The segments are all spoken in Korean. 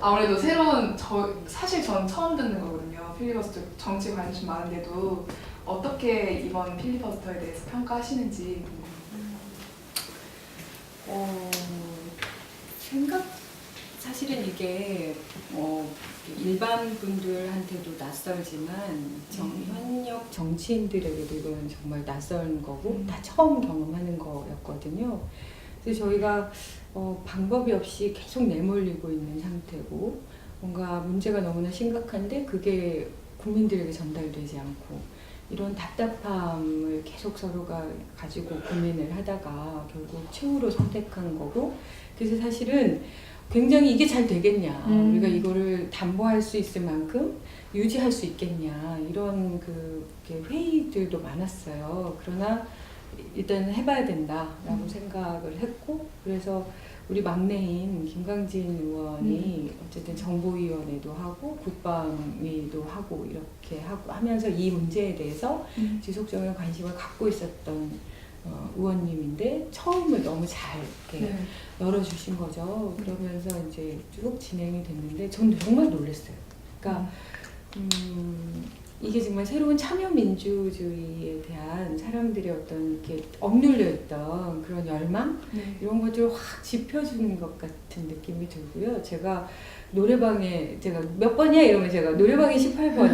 아무래도 새로운 저 사실 전 처음 듣는 거거든요. 필리버스터 정치 관심 많은데도 어떻게 이번 필리버스터에 대해서 평가하시는지 어, 생각 사실은 이게 어, 일반 분들한테도 낯설지만 정, 현역 정치인들에게도 이건 정말 낯선 거고 음. 다 처음 경험하는 거였거든요. 그래서 저희가 어, 방법이 없이 계속 내몰리고 있는 상태고 뭔가 문제가 너무나 심각한데 그게 국민들에게 전달되지 않고 이런 답답함을 계속 서로가 가지고 고민을 하다가 결국 최후로 선택한 거고 그래서 사실은 굉장히 이게 잘 되겠냐. 음. 우리가 이거를 담보할 수 있을 만큼 유지할 수 있겠냐. 이런 그 회의들도 많았어요. 그러나 일단 해봐야 된다라고 음. 생각을 했고 그래서 우리 막내인 김강진 의원이 어쨌든 정보위원회도 하고 국방위도 하고 이렇게 하고 하면서 이 문제에 대해서 음. 지속적인 관심을 갖고 있었던 어, 의원님인데 처음을 너무 잘 이렇게 네. 열어주신 거죠. 그러면서 이제 쭉 진행이 됐는데 전 정말 놀랐어요. 그러니까 음, 이게 정말 새로운 참여 민주주의에 대한 사람들의 어떤 이렇게 억눌려 있던 그런 열망 네. 이런 것들을 확 짚어주는 것 같은 느낌이 들고요. 제가 노래방에 제가 몇 번이야 이러면 제가 노래방에 18번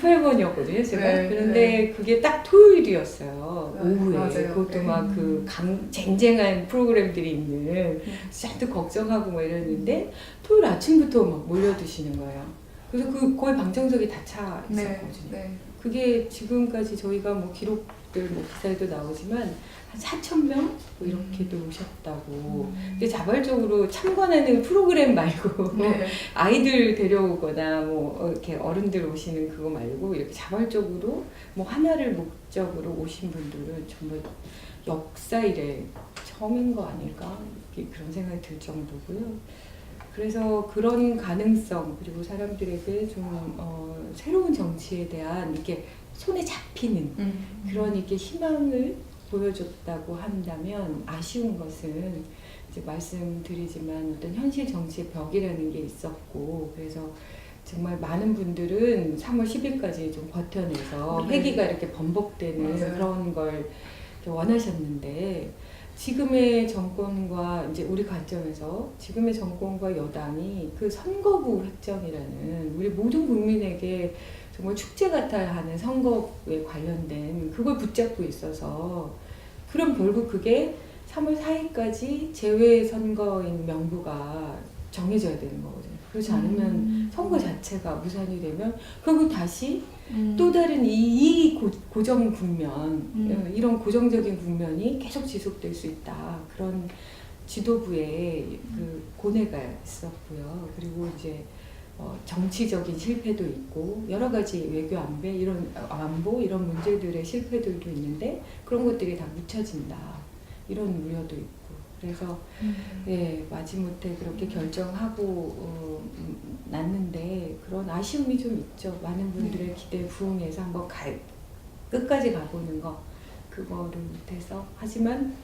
18번이었거든요. 제가 네, 그런데 그게 딱 토요일이었어요. 네, 오후에 맞아요. 그것도 네. 막그 쟁쟁한 프로그램들이 있는 네. 잔뜩 걱정하고 뭐 이랬는데 토요일 아침부터 막 몰려드시는 거예요. 그래서 그 거의 방청석이 다차 네. 있었거든요. 네. 그게 지금까지 저희가 뭐 기록들 뭐 기사에도 나오지만 한 4천 명 뭐 이렇게도 오셨다고. 근데 자발적으로 참관하는 프로그램 말고 네. 아이들 데려오거나 뭐 어, 이렇게 어른들 오시는 그거 말고 이렇게 자발적으로 뭐 하나를 목적으로 오신 분들은 정말 역사 이래 처음인 거 아닐까 그런 생각이 들 정도고요. 그래서 그런 가능성 그리고 사람들에게 좀 어, 새로운 정치에 대한 이렇게 손에 잡히는 음. 그런 이렇게 희망을 보여줬다고 한다면 아쉬운 것은 이제 말씀드리지만 어떤 현실 정치의 벽이라는 게 있었고 그래서 정말 많은 분들은 3월 10일까지 좀 버텨내서 네. 회기가 이렇게 번복되는 맞아요. 그런 걸 원하셨는데 지금의 정권과 이제 우리 관점에서 지금의 정권과 여당이 그 선거구 획정이라는 우리 모든 국민에게 정말 축제 같아야 하는 선거에 관련된 그걸 붙잡고 있어서 그럼 결국 그게 3월 4일까지 재외 선거인 명부가 정해져야 되는 거거든요. 그렇지 않으면 음. 선거 자체가 무산이 되면 결국 다시 음. 또 다른 이, 이 고, 고정 국면 음. 어, 이런 고정적인 국면이 계속 지속될 수 있다 그런 지도부의 그 고뇌가 있었고요 그리고 이제 어, 정치적인 실패도 있고 여러 가지 외교 안배 이런 어, 안보 이런 문제들의 실패들도 있는데 그런 것들이 다 묻혀진다 이런 우려도 있고 그래서 음. 예, 마지못해 그렇게 결정하고 어, 음, 났는데 그런 아쉬움이 좀 있죠. 많은 분들의 기대에 부응해서 한번 가, 끝까지 가보는 거 그거를 못해서 하지만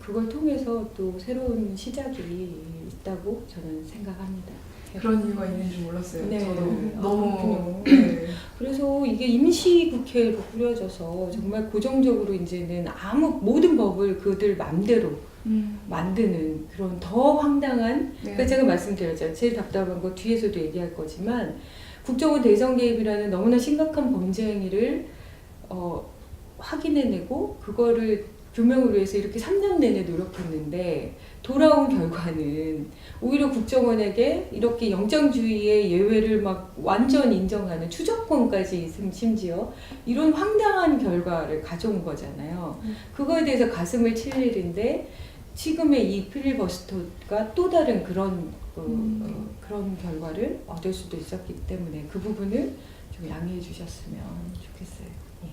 그걸 통해서 또 새로운 시작이 있다고 저는 생각합니다. 그런 이유가 있는 줄 몰랐어요. 네. 저도 아, 너무. 네. 그래서 이게 임시 국회로 꾸려져서 정말 고정적으로 이제는 아무 모든 법을 그들 맘대로 음. 만드는 그런 더 황당한 네. 그러니까 제가 말씀드렸잖아요. 제일 답답한 거 뒤에서도 얘기할 거지만 국정원 대선 개입이라는 너무나 심각한 범죄 행위를 어, 확인해내고 그거를 규명을 위해서 이렇게 3년 내내 노력했는데 돌아온 결과는 오히려 국정원에게 이렇게 영장주의의 예외를 막 완전 인정하는 추적권까지 심- 심지어 이런 황당한 결과를 가져온 거잖아요. 음. 그거에 대해서 가슴을 칠 일인데 지금의 이 필리버스터가 또 다른 그런 어, 음. 어, 그런 결과를 얻을 수도 있었기 때문에 그 부분을 좀 양해해 주셨으면 좋겠어요. 예.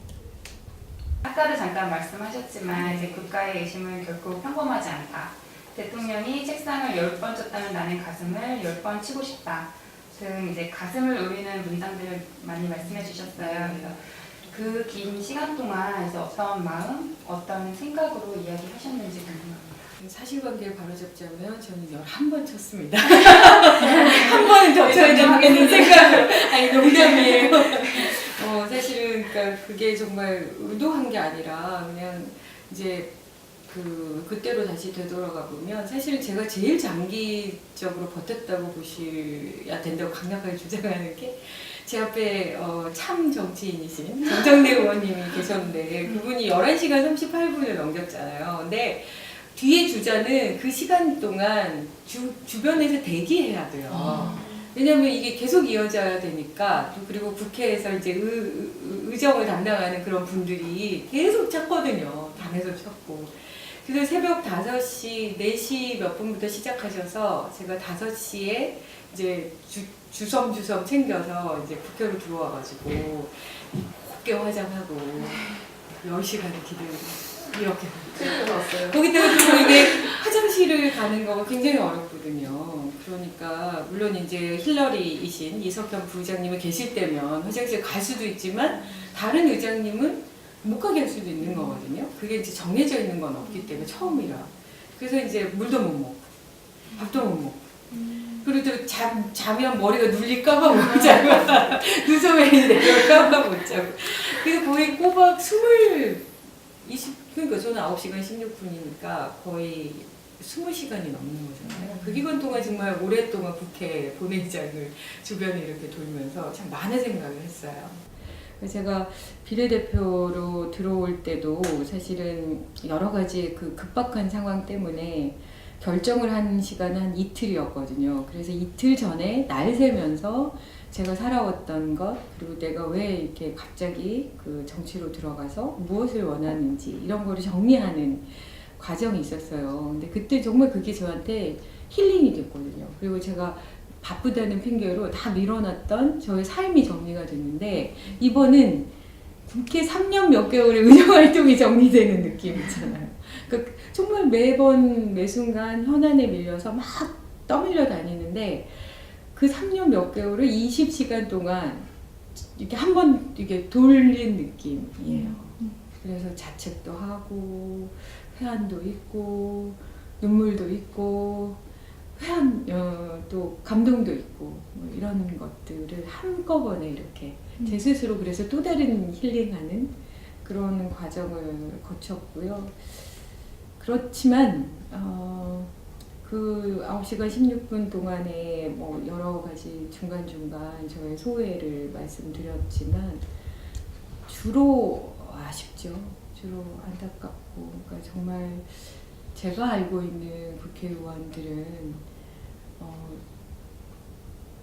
아까도 잠깐 말씀하셨지만 이제 국가의 의심은 결코 평범하지 않다. 대통령이 책상을 열 번 쳤다면 나는 가슴을 열 번 치고 싶다. 등 이제 가슴을 울리는 문장들을 많이 말씀해 주셨어요. 그래서 그 긴 시간 동안 이제 어떤 마음, 어떤 생각으로 이야기하셨는지 궁금합니다. 사실관계를 바로잡자면 저는 11번 쳤습니다. 한 번은 더 쳐야 되는 생각을 아니 농담이에요. 어, 사실은 그러니까 그게 정말 의도한 게 아니라 그냥 이제 그 그때로 다시 되돌아가 보면 사실은 제가 제일 장기적으로 버텼다고 보셔야 된다고 강력하게 주장하는 게 제 앞에 어, 참 정치인이신 정정래 의원님이 계셨는데 그분이 11시간 38분을 넘겼잖아요. 근데 뒤에 주자는 그 시간 동안 주, 주변에서 대기해야 돼요. 왜냐면 이게 계속 이어져야 되니까 또 그리고 국회에서 이제 의, 의- 의정을 담당하는 그런 분들이 계속 찾거든요. 당에서 찾고. 그래서 새벽 5시, 4시 몇 분부터 시작하셔서 제가 5시에 이제 주, 주섬주섬 챙겨서 이제 국회로 들어와가지고 곱게 화장하고 10시간을 기다리고 이렇게. 거기다가 또 이게 화장실을 가는 거가 굉장히 어렵거든요. 그러니까 물론 이제 힐러리이신 이석현 부의장님이 계실 때면 화장실 갈 수도 있지만 다른 의장님은 못 가게 할 수도 있는 거거든요. 그게 이제 정해져 있는 건 없기 때문에 처음이라. 그래서 이제 물도 못 먹고 밥도 못 먹고 그리고 또 잠, 자면 머리가 눌릴까봐 못 자고 누성에 내려올까봐 못 자고 그래서 거의 꼬박 스물 20, 그러니까 저는 9시간 16분이니까 거의 20시간이 넘는 거잖아요. 그 기간 동안 정말 오랫동안 국회 본회의장을 주변에 이렇게 돌면서 참 많은 생각을 했어요. 제가 비례대표로 들어올 때도 사실은 여러 가지 그 급박한 상황 때문에 결정을 한 시간은 한 이틀이었거든요. 그래서 이틀 전에 날 새면서 제가 살아왔던 것 그리고 내가 왜 이렇게 갑자기 그 정치로 들어가서 무엇을 원하는지 이런 거를 정리하는 과정이 있었어요. 근데 그때 정말 그게 저한테 힐링이 됐거든요. 그리고 제가 바쁘다는 핑계로 다 밀어놨던 저의 삶이 정리가 됐는데 이번은 국회 3년 몇 개월의 의정활동이 정리되는 느낌 있잖아요. 그러니까 정말 매번 매 순간 현안에 밀려서 막 떠밀려 다니는데 그 3년 몇 개월을 20시간 동안 이렇게 한 번 이렇게 돌린 느낌이에요. 그래서 자책도 하고 회한도 있고 눈물도 있고 회한 어, 또 감동도 있고 뭐 이런 것들을 한꺼번에 이렇게 제 스스로 그래서 또 다른 힐링하는 그런 과정을 거쳤고요. 그렇지만 어, 그 9시간 16분 동안에 뭐 여러 가지 중간중간 저의 소회를 말씀드렸지만 주로 아쉽죠. 주로 안타깝고 그러니까 정말 제가 알고 있는 국회의원들은 어,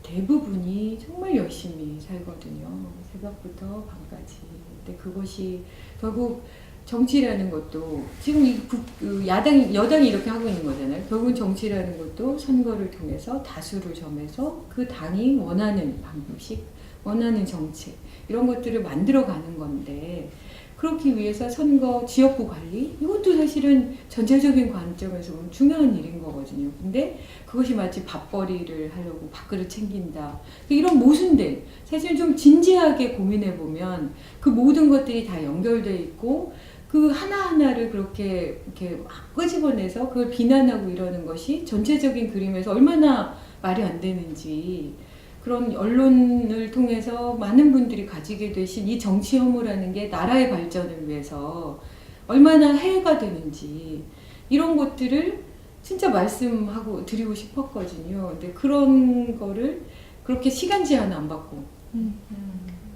대부분이 정말 열심히 살거든요. 새벽부터 밤까지. 근데 그것이 결국 정치라는 것도 지금 이 국, 그 야당 여당이 이렇게 하고 있는 거잖아요. 결국은 정치라는 것도 선거를 통해서 다수를 점해서 그 당이 원하는 방식, 원하는 정책 이런 것들을 만들어 가는 건데 그렇기 위해서 선거 지역구 관리 이것도 사실은 전체적인 관점에서 보면 중요한 일인 거거든요. 근데 그것이 마치 밥벌이를 하려고 밥그릇 챙긴다 이런 모순들 사실 좀 진지하게 고민해 보면 그 모든 것들이 다 연결돼 있고 그 하나하나를 그렇게 이렇게 막 끄집어내서 그걸 비난하고 이러는 것이 전체적인 그림에서 얼마나 말이 안 되는지. 그런 언론을 통해서 많은 분들이 가지게 되신 이 정치 혐오라는 게 나라의 발전을 위해서 얼마나 해가 되는지. 이런 것들을 진짜 말씀하고 드리고 싶었거든요. 근데 그런 거를 그렇게 시간 제한 안 받고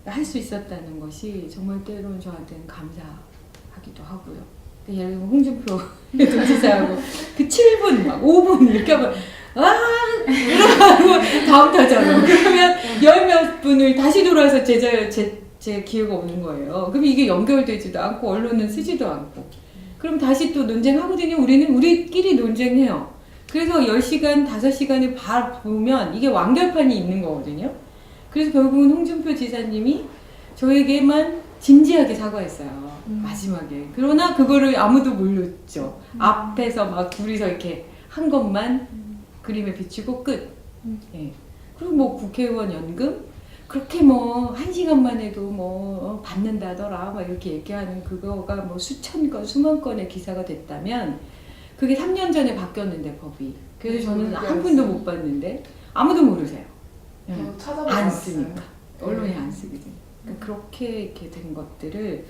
할수 있었다는 것이 정말 때로는 저한테는 감사 하기도 하고요. 그 예를 들면 홍준표 도지사하고 그 7분 막 5분 이렇게 하면 아 이러고 다음 타자로 그러면 열몇 분을 다시 돌아서 제자 제, 제 기회가 오는 거예요. 그럼 이게 연결되지도 않고 언론은 쓰지도 않고 그럼 다시 또 논쟁하거든요. 우리는 우리끼리 논쟁해요. 그래서 10시간, 5시간을 봐 보면 이게 완결판이 있는 거거든요. 그래서 결국은 홍준표 지사님이 저에게만 진지하게 사과했어요. 마지막에. 그러나 그거를 아무도 몰랐죠. 앞에서 막 둘이서 이렇게 한 것만 그림에 비추고 끝. 예. 그리고 뭐 국회의원 연금 그렇게 뭐 한 시간만 해도 뭐 어, 받는다더라 막 이렇게 얘기하는 그거가 뭐 수천 건 수만 건의 기사가 됐다면 그게 3년 전에 바뀌었는데 법이. 그래서 저는 음, 한 분도 못 봤는데 아무도 모르세요. 예. 안. 쓰니까 언론이 네. 안 쓰거든. 그러니까 그렇게 이렇게 된 것들을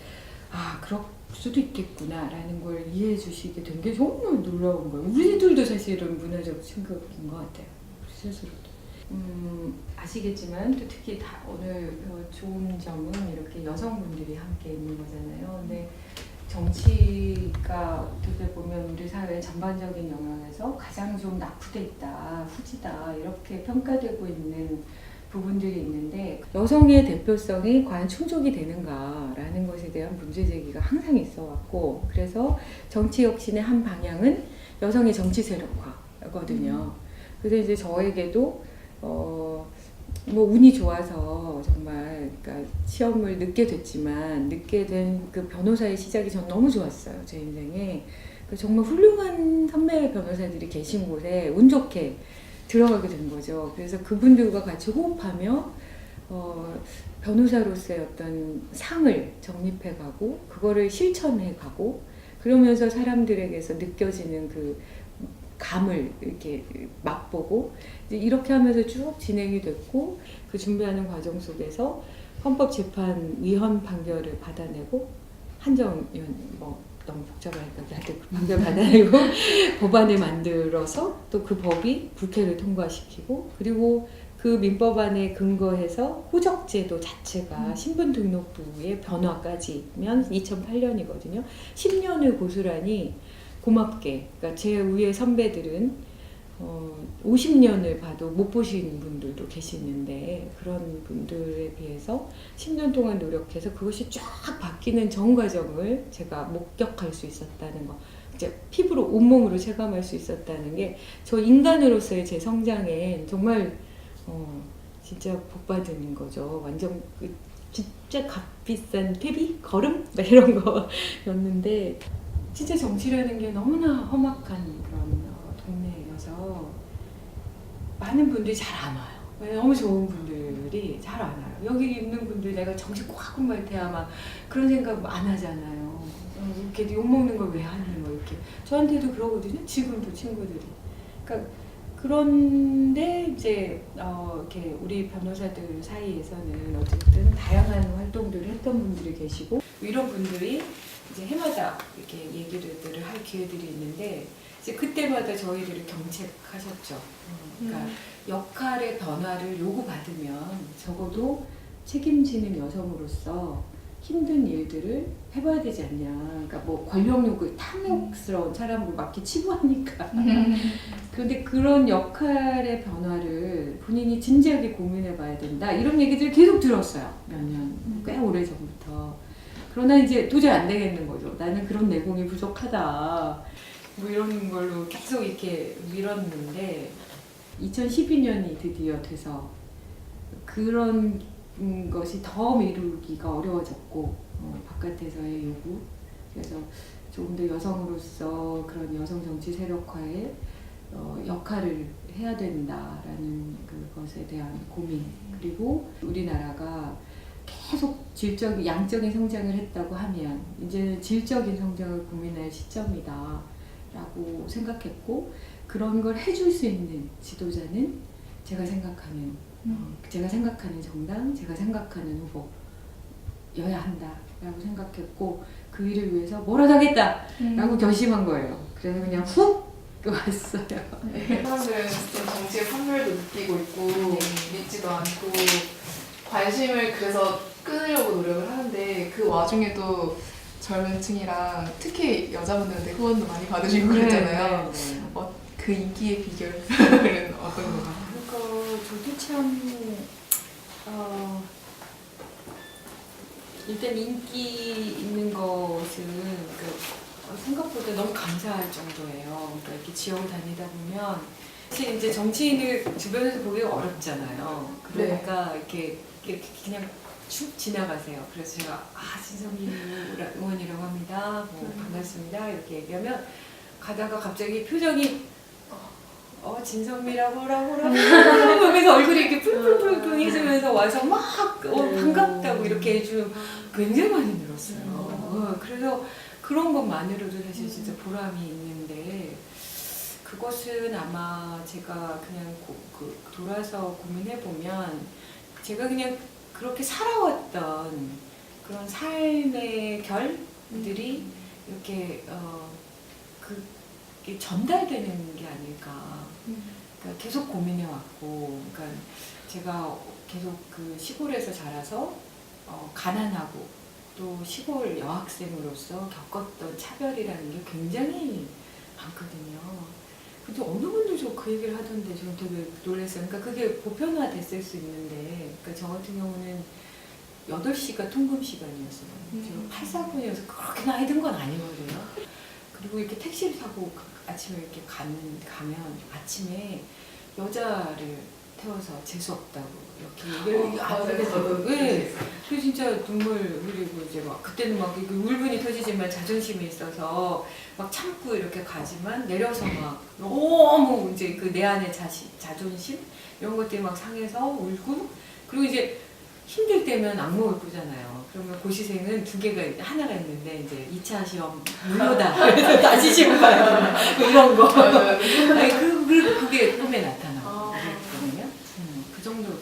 아 그럴 수도 있겠구나라는 걸 이해해 주시게 된 게 정말 놀라운 거예요. 우리들도 사실은 문화적 충격인 것 같아요. 우리 스스로도. 음, 아시겠지만 또 특히 다 오늘 어, 좋은 점은 이렇게 여성분들이 함께 있는 거잖아요. 근데 정치가 어떻게 보면 우리 사회 전반적인 영역에서 가장 좀 낙후돼 있다, 후지다 이렇게 평가되고 있는 부분들이 있는데 여성의 대표성이 과연 충족이 되는가라는 것에 대한 문제 제기가 항상 있어 왔고 그래서 정치 혁신의 한 방향은 여성의 정치 세력화거든요. 그래서 이제 저에게도 어, 뭐 운이 좋아서 정말 그러니까 시험을 늦게 됐지만 늦게 된 그 변호사의 시작이 전 너무 좋았어요 제 인생에 그 정말 훌륭한 선배 변호사들이 계신 곳에 운 좋게 들어가게 된 거죠. 그래서 그분들과 같이 호흡하며 어, 변호사로서의 어떤 상을 정립해가고 그거를 실천해가고 그러면서 사람들에게서 느껴지는 그 감을 이렇게 맛보고 이렇게 하면서 쭉 진행이 됐고 그 준비하는 과정 속에서 헌법재판 위헌 판결을 받아내고 한정위원 뭐 너무 복잡하니까 하여튼 그 판결 받아내고 법안을 만들어서 또 그 법이 국회를 통과시키고 그리고 그 민법안에 근거해서 호적제도 자체가 신분 등록부의 변화까지면 2008년이거든요. 10년을 고스란히 고맙게 그러니까 제 위에 선배들은 어, 50년을 봐도 못 보신 분들도 계시는데 그런 분들에 비해서 10년 동안 노력해서 그것이 쫙 바뀌는 전 과정을 제가 목격할 수 있었다는 거. 이제 피부로 온몸으로 체감할 수 있었다는 게 저 인간으로서의 제 성장에 정말 어, 진짜 복 받은 거죠. 완전 그 진짜 값비싼 퇴비? 걸음? 막 이런 거였는데 진짜 정치라는 게 너무나 험악한 그런 어, 동네여서 많은 분들이 잘 안 와요. 너무 좋은 분들이 잘 안 와요. 여기 있는 분들 내가 정신 꽉 한번 태야 막 그런 생각 안 하잖아요. 어, 이렇게 욕 먹는 걸 왜 하니 뭐 이렇게 저한테도 그러거든요. 지금도 친구들이. 그러니까 그런데 이제 어, 이렇게 우리 변호사들 사이에서는 어쨌든 다양한 활동들을 했던 분들이 계시고 이런 분들이 이제 해마다 이렇게 얘기를 할 기회들이 있는데 이제 그때마다 저희들을 경책하셨죠. 어, 그러니까 역할의 변화를 요구받으면 적어도 책임지는 여성으로서 힘든 일들을 해봐야 되지 않냐. 그러니까 뭐 권력 요구, 탐욕스러운 사람을 막 이렇게 치부하니까. 그런데 그런 역할의 변화를 본인이 진지하게 고민해봐야 된다. 이런 얘기들을 계속 들었어요. 몇 년, 꽤 오래 전부터. 그러나 이제 도저히 안 되겠는 거죠. 나는 그런 내공이 부족하다. 뭐 이런 걸로 계속 이렇게 밀었는데 2012년이 드디어 돼서 그런 음, 것이 더 미루기가 어려워졌고 어, 바깥에서의 요구. 그래서 조금 더 여성으로서 그런 여성 정치 세력화에 어, 역할을 해야 된다라는 그것에 대한 고민. 그리고 우리나라가 계속 질적 양적인 성장을 했다고 하면 이제는 질적인 성장을 고민할 시점이다 라고 생각했고 그런 걸 해줄 수 있는 지도자는 제가 생각하는 어, 제가 생각하는 정당, 제가 생각하는 후보여야 한다라고 생각했고 그 일을 위해서 뭐라도 하겠다라고 결심한 거예요. 그래서 그냥 훅 왔어요. 네. 사람들은 좀 정치의 판별도 느끼고 있고 믿지도 않고 관심을 그래서 끊으려고 노력을 하는데 그 와중에도 젊은 층이랑 특히 여자분들한테 후원도 많이 받으시고 그랬잖아요. 네, 네. 그 인기의 비결은 어떤 건가요? 그러니까 저도 참 어, 일단 인기 있는 것은 그 어, 생각보다 너무 감사할 정도예요. 그러니까 이렇게 지역을 다니다 보면 사실 이제 정치인을 주변에서 보기가 어렵잖아요. 그러니까 이렇게, 이렇게 그냥 쭉 지나가세요. 그래서 제가 아 진성민 의원이라고 합니다. 뭐 반갑습니다. 이렇게 얘기하면 가다가 갑자기 표정이 어 진성미라고 뭐라고 뭐라고 하면서 얼굴이 이렇게 푸르푸르푸르해지면서 와서 막 어, 반갑다고 이렇게 해주는 굉장히 많이 늘었어요. 어, 그래서 그 그런 것만으로도 사실 진짜 보람이 있는데 그것은 아마 제가 그냥 고, 그 돌아서 고민해 보면 제가 그냥 그렇게 살아왔던 그런 삶의 결들이 이렇게 어, 그 전달되는 게 아닐까. 그러니까 계속 고민해 왔고, 그러니까 제가 계속 그 시골에서 자라서 어, 가난하고 또 시골 여학생으로서 겪었던 차별이라는 게 굉장히 많거든요. 근데 어느 분도 저 그 얘기를 하던데 저는 되게 놀랐어요. 그러니까 그게 보편화 됐을 수 있는데, 그러니까 저 같은 경우는 8시가 통금 시간이었어요. 음. 제가 84분이어서 그렇게 나이 든 건 아니거든요. 그리고 이렇게 택시를 타고 가- 아침에 이렇게 가는, 가면 아침에 여자를 태워서 재수 없다고 이렇게 얘기를 어, 안. 저도 네. 그 진짜 눈물 흘리고 이제 막 그때는 막 울분이 터지지만 자존심이 있어서 막 참고 이렇게 가지만 내려서 막 너무 이제 그 내 안의 자시, 자존심 이런 것들이 막 상해서 울고 그리고 이제 힘들 때면 악몽을 꾸잖아요. 그러면 고시생은 두 개가 하나가 있는데 이제 2차 시험. 그래서 다시 시험. 뭐 이런 거. 아니 그, 그 그게 꿈에 나타나고 아. 그랬거든요. 음, 그 정도로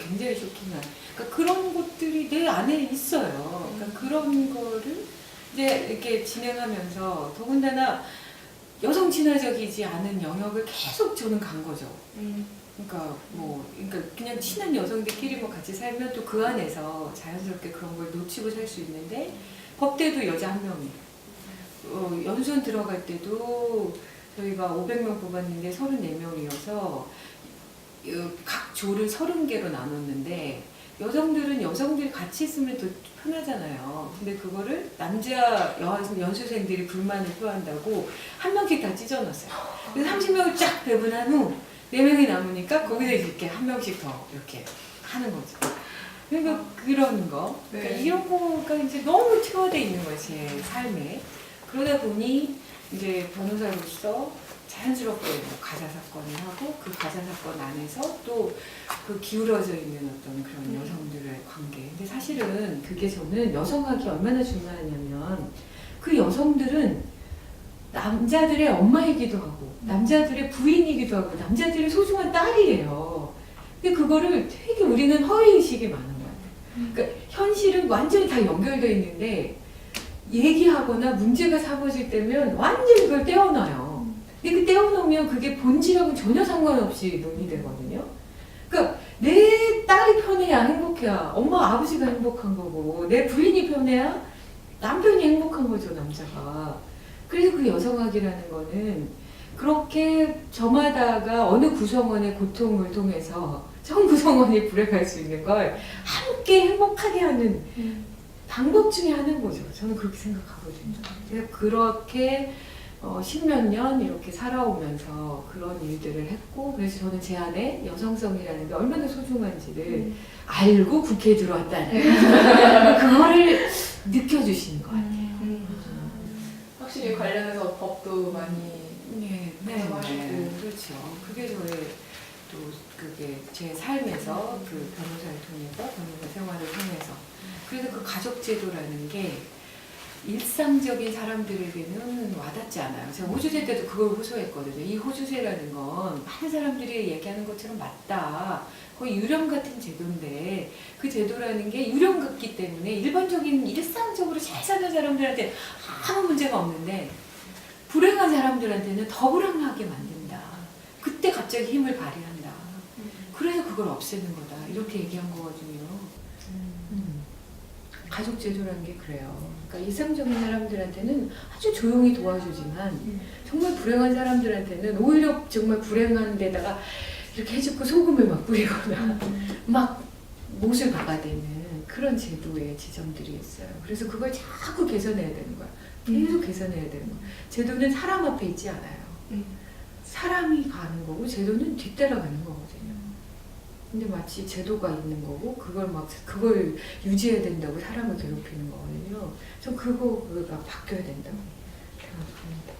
쇼킹한. 그러니까 그런 것들이 내 안에 있어요. 그러니까 그런 거를 이제 이렇게 진행하면서 더군다나 여성 친화적이지 않은 영역을 계속 저는 간 거죠. 음. 그러니까 뭐 그러니까 그냥 친한 여성들끼리 뭐 같이 살면 또 그 안에서 자연스럽게 그런 걸 놓치고 살 수 있는데 법대도 여자 한 명이 어, 연수원 들어갈 때도 저희가 500명 뽑았는데 34명이어서 각 조를 30개로 나눴는데 여성들은 여성들이 같이 있으면 더 편하잖아요. 근데 그거를 남자 여- 연수생들이 불만을 표한다고 한 명씩 다 찢어놨어요. 그래서 30명을 쫙 배분한 후네 명이 남으니까 거기서 이렇게 한 명씩 더 이렇게 하는 거죠. 그러니까 그런 거, 그러니까 네. 이런 거가 이제 너무 투여돼 있는 제 삶에. 그러다 보니 이제 변호사로서 자연스럽게 뭐 가사 사건을 하고 그 가사 사건 안에서 또 그 기울어져 있는 어떤 그런 음. 여성들의 관계. 근데 사실은 그게 저는 여성학이 얼마나 중요하냐면 그 여성들은 남자들의 엄마이기도 하고 남자들의 부인이기도 하고 남자들의 소중한 딸이에요. 근데 그거를 되게 우리는 허위의식이 많은 것 같아요. 그러니까 현실은 완전히 다 연결되어 있는데 얘기하거나 문제가 사고질 때면 완전히 그걸 떼어놔요. 근데 그 떼어놓으면 그게 본질하고 전혀 상관없이 논의되거든요. 그러니까 내 딸이 편해야 행복해야 엄마 아버지가 행복한 거고 내 부인이 편해야 남편이 행복한 거죠 남자가. 그래서 그 여성학이라는 거는 그렇게 저마다가 어느 구성원의 고통을 통해서 전 구성원이 불행할 수 있는 걸 함께 행복하게 하는 방법 중에 하나인 거죠. 저는 그렇게 생각하거든요. 그래서 그렇게 어, 십몇 년 이렇게 살아오면서 그런 일들을 했고, 그래서 저는 제 안에 여성성이라는 게 얼마나 소중한지를 알고 국회에 들어왔다는 그거를 느껴주시는 것 같아요. 음. 확실히 관련해서 법도 많이 네, 네. 네, 그렇죠. 그게 저의 또 그게 제 삶에서 그 변호사를 통해서 변호사 생활을 통해서 그래서 그 가족 제도라는 게 일상적인 사람들에게는 와닿지 않아요. 제가 호주제 때도 그걸 호소했거든요. 이 호주제라는 건 많은 사람들이 얘기하는 것처럼 맞다. 거의 유령 같은 제도인데 그 제도라는 게 유령 같기 때문에 일반적인 일상적으로 잘 사는 사람들한테 아무 문제가 없는데 불행한 사람들한테는 더 불행하게 만든다. 그때 갑자기 힘을 발휘한다. 그래서 그걸 없애는 거다. 이렇게 얘기한 거거든요. 음. 가족 제도라는 게 그래요. 그러니까 일상적인 사람들한테는 아주 조용히 도와주지만 정말 불행한 사람들한테는 오히려 정말 불행한 데다가 이렇게 해주고 소금을 막 뿌리거나 막 못을 박아대는 그런 제도의 지점들이 있어요. 그래서 그걸 자꾸 개선해야 되는 거야. 계속 개선해야 되는 거야. 제도는 사람 앞에 있지 않아요. 음. 사람이 가는 거고 제도는 뒤따라 가는 거거든요. 근데 마치 제도가 있는 거고 그걸 막 그걸 유지해야 된다고 사람을 괴롭히는 거거든요. 전 그거가 바뀌어야 된다고 생각합니다.